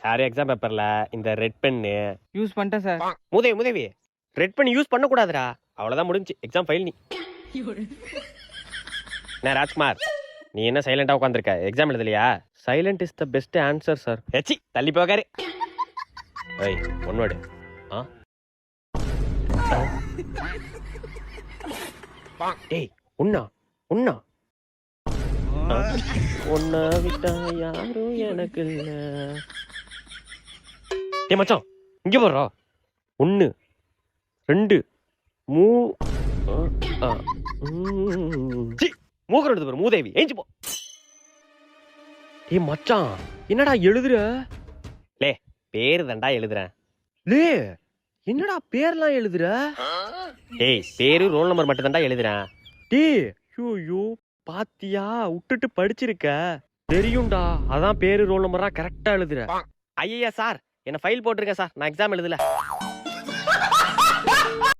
யாரும் எக்ஸாம் பேப்பர்ல இந்த ரெட் பென்னு யூஸ் பண்ணிட்டேன் சார் முதவி முதவி ரெட் பென் யூஸ் பண்ணக்கூடாதுடா. அவ்வளோதான் முடிஞ்சு. எக்ஸாம் ஃபைல் நீ. நான் ராஜ்குமார்? நீ என்ன சைலண்டா உட்காந்துருக்க exam எழுதலையா? Silent is the best answer sir ஏச்சி தள்ளி போகாரு ஏய் ஒன்னோடு ஆ? ஏய் உண்ணா உண்ணா. உன்னை விட்டா யாரும் எனக்கு இல்ல. ஏ மச்சான் இங்க போடுறா ஒன்று ரெண்டு மூ ஆ, ஆ, ம். சீ, மூக்கரம் எடுத்து பாரு மூதேவி. ஏஞ்சி போ. ஏய் மச்சான் என்னடா எழுதுற? லே பேரு தான்டா எழுதுறேன். லே என்னடா பேர்லாம் எழுதுற? ஏய் பேரு ரோல் நம்பர் மட்டும் தான்டா எழுதுறேன். டேய் ஐயோ பாத்தியா? விட்டுட்டு படிச்சிருக்க. தெரியும்டா அதான் பேரு ரோல் நம்பரா கரெக்டா எழுதுற. ஐயா சார் என்ன ஃபைல் போட்டிருக்கேன் சார் நான் எக்ஸாம் எழுதல.